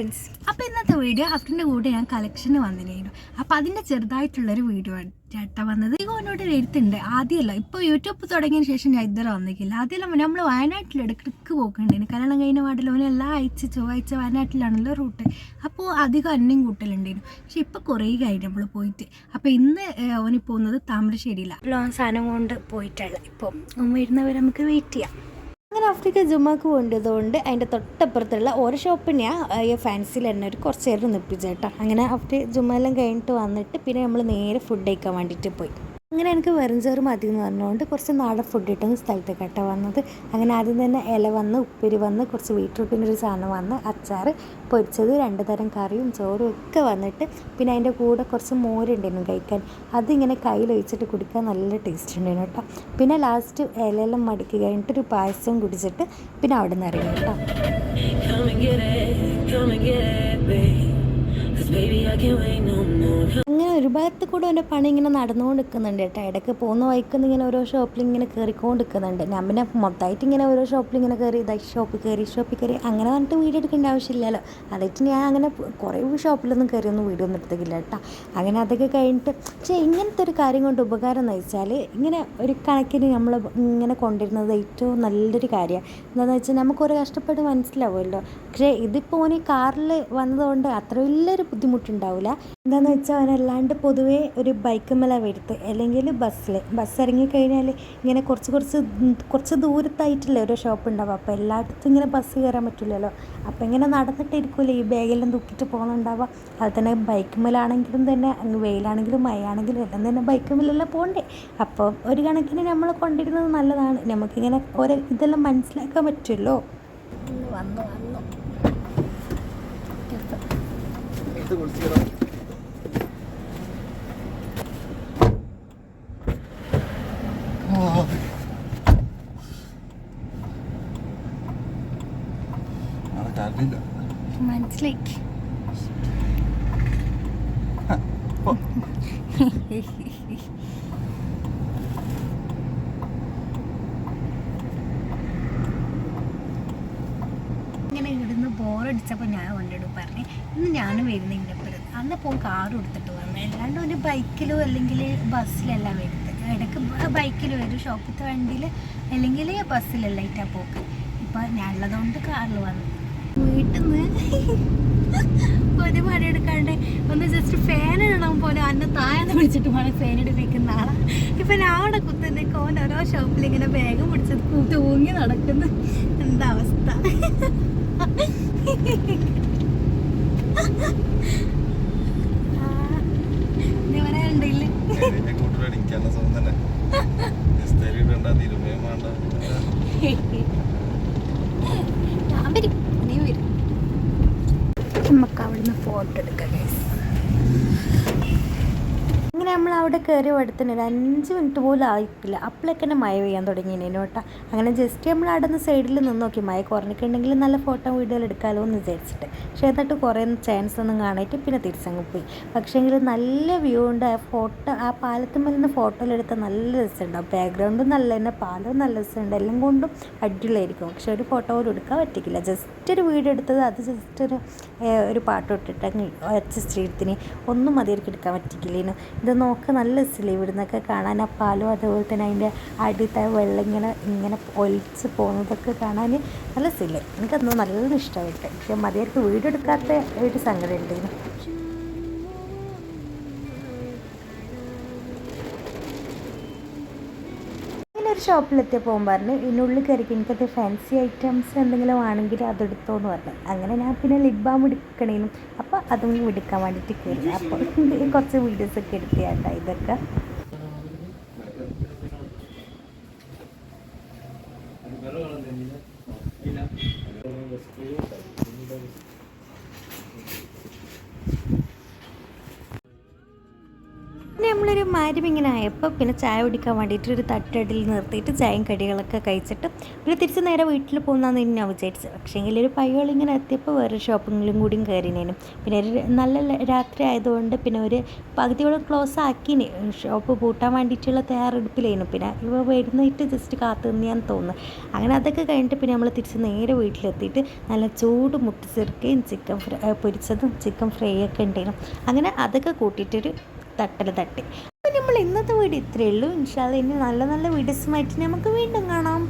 Friends അപ്പോൾ ഇന്നത്തെ video അഫ്റ്ററിന്റെ കൂടെ ഞാൻ കളക്ഷന് വന്നിരുന്നു അപ്പോൾ അതിന്റെ ചെറുതായിട്ടുള്ളൊരു വീഡിയോ ചേട്ടാ വന്നത്. ഒരു എഴുത്തുണ്ട്. ആദ്യമല്ല ഇപ്പോൾ യൂട്യൂബ് തുടങ്ങിയ ശേഷം ഞാൻ ഇതുവരെ വന്നിരിക്കില്ല ആദ്യമല്ല നമ്മൾ വയനാട്ടിൽ ഇടയ്ക്കിടയ്ക്ക് പോക്കുന്നുണ്ടായിരുന്നു കല്യാണം കഴിഞ്ഞ പാടില്ല ഓനെ എല്ലാ ആഴ്ച ചൊവ്വാഴ്ച വയനാട്ടിലാണല്ലോ റൂട്ട് അപ്പോൾ അധികം അന്നയും കൂട്ടലുണ്ടായിരുന്നു പക്ഷെ ഇപ്പോൾ കുറേ കഴിഞ്ഞു നമ്മൾ പോയിട്ട്. അപ്പോൾ ഇന്ന് അവന് പോകുന്നത് താമരശ്ശേരിയിലാണ് ലോൺ സാധനം കൊണ്ട് പോയിട്ടുള്ള ഇപ്പോൾ വരുന്നവരെ നമുക്ക് വെയിറ്റ് ചെയ്യാം. അങ്ങനെ ആഫ്രിക്ക ജുമാക്ക് കൊണ്ടതുകൊണ്ട് അതിന്റെ തൊട്ടപ്പുറത്തുള്ള ഓരോ ഷോപ്പിനെയാണ് ഈ ഫാൻസിൽ തന്നെ ഒരു കുറച്ച് നേരം നിപ്പിച്ചേട്ടാ അങ്ങനെ ആഫ്റ്റർ ജുമാലെല്ലാം കഴിഞ്ഞിട്ട് വന്നിട്ട് പിന്നെ നമ്മൾ നേരെ ഫുഡ് കഴിക്കാൻ വേണ്ടിയിട്ട് പോയി. അങ്ങനെ എനിക്ക് വെറുംചോറ് മതി എന്ന് പറഞ്ഞുകൊണ്ട് കുറച്ച് നാടൻ ഫുഡ് കിട്ടുന്ന സ്ഥലത്തേക്കാട്ടോ വന്നത്. അങ്ങനെ ആദ്യം തന്നെ ഇല വന്ന് ഉപ്പേരി വന്ന് കുറച്ച് ബീട്രൂട്ടിന്റെ ഒരു സാധനം വന്ന് അച്ചാർ പൊരിച്ചത് രണ്ട് തരം കറിയും ചോറും ഒക്കെ വന്നിട്ട് പിന്നെ അതിന്റെ കൂടെ കുറച്ച് മോരുണ്ടായിരുന്നു കഴിക്കാൻ. അതിങ്ങനെ കയ്യിലൊഴിച്ചിട്ട് കുടിക്കാൻ നല്ല ടേസ്റ്റ് ഉണ്ടായിരുന്നു കേട്ടോ. പിന്നെ ലാസ്റ്റ് ഇലയെല്ലാം മടക്കി കഴിഞ്ഞിട്ട് ഒരു പായസം കുടിച്ചിട്ട് പിന്നെ അവിടെ നിന്ന് ഇറങ്ങി കേട്ടോ. അങ്ങനെ ഒരു ഭാഗത്ത് കൂടെ എന്റെ പണി ഇങ്ങനെ നടന്നുകൊണ്ട് നിൽക്കുന്നുണ്ട് കേട്ടോ. ഇടയ്ക്ക് പോകുന്ന വഴിക്കുന്ന ഇങ്ങനെ ഓരോ ഷോപ്പിൽ ഇങ്ങനെ കയറിക്കൊണ്ട് നിൽക്കുന്നുണ്ട് ഞാൻ പിന്നെ മൊത്തമായിട്ട് ഇങ്ങനെ ഓരോ ഷോപ്പിൽ ഇങ്ങനെ കയറി ഇതായി ഷോപ്പിൽ കയറി ഷോപ്പിൽ കയറി അങ്ങനെ വന്നിട്ട് വീഡിയോ എടുക്കേണ്ട ആവശ്യമില്ലല്ലോ. അതായിട്ട് ഞാൻ അങ്ങനെ കുറേ ഷോപ്പിലൊന്നും കയറിയൊന്നും വീഡിയോ ഒന്നും എടുത്തിട്ടില്ല കേട്ടോ. അങ്ങനെ അതൊക്കെ കഴിഞ്ഞിട്ട് പക്ഷേ ഇങ്ങനത്തെ ഒരു കാര്യം കൊണ്ട് ഉപകാരം എന്ന് വെച്ചാൽ ഇങ്ങനെ ഒരു കണക്കിന് നമ്മൾ ഇങ്ങനെ കൊണ്ടിരുന്നത് ഏറ്റവും നല്ലൊരു കാര്യമാണ്. എന്താണെന്ന് വെച്ചാൽ നമുക്ക് ഒരു കഷ്ടപ്പെട്ട് മനസ്സിലാവുമല്ലോ. പക്ഷേ ഇതിപ്പോൾ ഓന് കാറിൽ വന്നതുകൊണ്ട് അത്ര വലിയൊരു ബുദ്ധിമുട്ടുണ്ടാവില്ല എന്താണെന്ന് വെച്ചാൽ അവനല്ലാണ്ട് പൊതുവേ ഒരു ബൈക്ക് മേലെ വരുത്ത് അല്ലെങ്കിൽ ബസ്സിൽ ബസ് ഇറങ്ങിക്കഴിഞ്ഞാൽ ഇങ്ങനെ കുറച്ച് കുറച്ച് കുറച്ച് ദൂരത്തായിട്ടില്ലേ ഓരോ ഷോപ്പ് ഉണ്ടാവും അപ്പോൾ എല്ലായിടത്തും ഇങ്ങനെ ബസ് കയറാൻ പറ്റില്ലല്ലോ. അപ്പോൾ ഇങ്ങനെ നടന്നിട്ടിരിക്കുമല്ലോ ഈ ബാഗെല്ലാം തൂക്കിയിട്ട് പോകുന്നുണ്ടാവുക അത് തന്നെ ബൈക്ക് മേലാണെങ്കിലും തന്നെ അങ്ങ് വെയിലാണെങ്കിലും മഴയാണെങ്കിലും എല്ലാം തന്നെ ബൈക്ക് മേലെല്ലാം പോകണ്ടേ. അപ്പോൾ ഒരു കണക്കിന് നമ്മൾ കൊണ്ടിരുന്നത് നല്ലതാണ്. നമുക്കിങ്ങനെ ഓരോ ഇതെല്ലാം മനസ്സിലാക്കാൻ പറ്റുമല്ലോ വന്നു വന്നു. അവിടെ കുളിച്ചിടണം. മനസ്സിലാക്കി ഇങ്ങനെ ഇവിടുന്ന് ബോറടിച്ചപ്പോ ഞാൻ കൊണ്ടിട്ട് ഇന്ന് ഞാനും വരുന്നതിന്റെ അപ്പുറത്ത് അന്ന് പോകും കാർ എടുത്തിട്ട് വന്നു അല്ലാണ്ട് ഒരു ബൈക്കിലോ അല്ലെങ്കിൽ ബസ്സിലല്ല വരുന്നത്. ഇടയ്ക്ക് ബൈക്കിൽ വരും. ഷോപ്പിലത്തെ വണ്ടിയിൽ അല്ലെങ്കിൽ ബസ്സിലല്ല ഇട്ടാ പോക്ക്. ഇപ്പം ഞാനുള്ളതുകൊണ്ട് കാറിൽ വന്നു. വീട്ടിൽ നിന്ന് ഒരു പണി എടുക്കാണ്ട് ഒന്ന് ജസ്റ്റ് ഫാൻ ഇടണം പോലും അന്നെ താഴെന്ന് വിളിച്ചിട്ട് വേണം ഫാൻ ഇടിപ്പിക്കുന്ന ആളാണ് ഇപ്പൊ ഞാൻ അവിടെ കുത്തുന്ന ഓൻ ഓരോ ഷോപ്പിൽ ഇങ്ങനെ ബാഗ് പിടിച്ചത് തൂങ്ങി നടക്കുന്നു. എന്താ അവസ്ഥ? നമുക്ക് അവിടുന്ന് ഫോട്ടോ എടുക്കാം അങ്ങനെ നമ്മൾ അവിടെ കയറി അടുത്തിന് ഒരു അഞ്ച് മിനിറ്റ് പോലും ആയിട്ടില്ല. അപ്പോഴൊക്കെ തന്നെ മഴ പെയ്യാൻ തുടങ്ങി കേട്ടോ. അങ്ങനെ ജസ്റ്റ് നമ്മൾ അവിടെ നിന്ന് സൈഡിൽ നിന്ന് നോക്കി. മഴ കുറഞ്ഞിട്ടുണ്ടെങ്കിൽ നല്ല ഫോട്ടോ വീഡിയോ എടുക്കാമല്ലോ എന്ന് വിചാരിച്ചിട്ട്. പക്ഷേ എന്നിട്ട് കുറേ ചാൻസ് ഒന്നും കാണായിട്ട് പിന്നെ തിരിച്ചങ്ങ് പോയി. പക്ഷേങ്കിൽ നല്ല വ്യൂ ഉണ്ട്. ആ ഫോട്ടോ ആ പാലത്തുമ്മൽ നിന്ന് ഫോട്ടോയിലെടുത്ത നല്ല രസമുണ്ടാവും ബാക്ക്ഗ്രൗണ്ടും നല്ല തന്നെ പാലവും നല്ല രസമുണ്ട്. എല്ലാം കൊണ്ടും അടിപൊളിയായിരിക്കും. പക്ഷേ ഒരു ഫോട്ടോ പോലും എടുക്കാൻ പറ്റിക്കില്ല ജസ്റ്റ് ഒരു വീഡിയോ എടുത്തത് അത് ജസ്റ്റ് ഒരു ഒരു പാട്ട് ഇട്ടിട്ട് ഒച്ച സ്ത്രീത്തിന് ഒന്നും മതിയായിരിക്കും എടുക്കാൻ പറ്റിക്കില്ലേനു ഇത് നോക്ക് നല്ല രസമില്ലേ ഇവിടുന്നൊക്കെ കാണാൻ ആ പാലും അതുപോലെ തന്നെ അതിന്റെ അടിത്തെ വെള്ളം ഇങ്ങനെ ഇങ്ങനെ ഒലിച്ച് പോകുന്നതൊക്കെ കാണാൻ നല്ല രസമില്ലേ എനിക്കതൊന്നും നല്ല ഇഷ്ടമായിട്ട്. പക്ഷേ മതിയായിട്ട് വീടെടുക്കാത്ത ഒരു സംഗതി ഉണ്ടായിരുന്നു ഒരു ഷോപ്പിലെത്തിയപ്പോൾ പറഞ്ഞു ഇതിനുള്ളിൽ കയറിക്ക് എനിക്കത് ഫാൻസി ഐറ്റംസ് എന്തെങ്കിലും ആണെങ്കിൽ അതെടുത്തോ എന്ന് പറഞ്ഞു. അങ്ങനെ ഞാൻ പിന്നെ ലിപ് ബാം എടുക്കണേനും. അപ്പോൾ അതും എടുക്കാൻ വേണ്ടിയിട്ട് കയറി. അപ്പോൾ കുറച്ച് വീഡിയോസൊക്കെ എടുത്തിയാട്ടോ ഇതൊക്കെ. മരുന്ന് ഇങ്ങനെ ആയപ്പോൾ പിന്നെ ചായ കുടിക്കാൻ വേണ്ടിയിട്ട് ഒരു തട്ടടിയിൽ നിർത്തിയിട്ട് ചായയും കടികളൊക്കെ കഴിച്ചിട്ട് പിന്നെ തിരിച്ച് നേരെ വീട്ടിൽ പോകുന്നതെന്ന് തന്നെ വിചാരിച്ചത്. പക്ഷേങ്കിൽ ഒരു പയ്യോളിങ്ങനെ എത്തിയപ്പോൾ വേറെ ഷോപ്പിങ്ങിലും കൂടിയും കയറിനേനും. പിന്നെ ഒരു നല്ല രാത്രി ആയതുകൊണ്ട് പിന്നെ ഒരു പകുതിയോളം ക്ലോസ് ആക്കിന്. ഷോപ്പ് പൂട്ടാൻ വേണ്ടിയിട്ടുള്ള തയ്യാറെടുപ്പിലായിരുന്നു പിന്നെ ഇവ വരുന്നിട്ട് ജസ്റ്റ് കാത്തു നിന്നാന്ന് തോന്നുന്നു. അങ്ങനെ അതൊക്കെ കഴിഞ്ഞിട്ട് പിന്നെ നമ്മൾ തിരിച്ച് നേരെ വീട്ടിലെത്തിയിട്ട് നല്ല ചൂട് മുട്ടിച്ചെറുക്കുകയും ചിക്കൻ ഫ്രൈ പൊരിച്ചതും ചിക്കൻ ഫ്രൈ ഒക്കെ ഉണ്ടായിരുന്നു അങ്ങനെ അതൊക്കെ കൂട്ടിയിട്ടൊരു തട്ടൽ തട്ടി. അപ്പോൾ നമ്മൾ ഇന്നത്തെ വീഡിയോ ഇത്രയേ ഉള്ളൂ. ഇൻഷാല്ല ഇനി നല്ല നല്ല വീഡിയോസുമായിട്ട് നമുക്ക് വീണ്ടും കാണാം.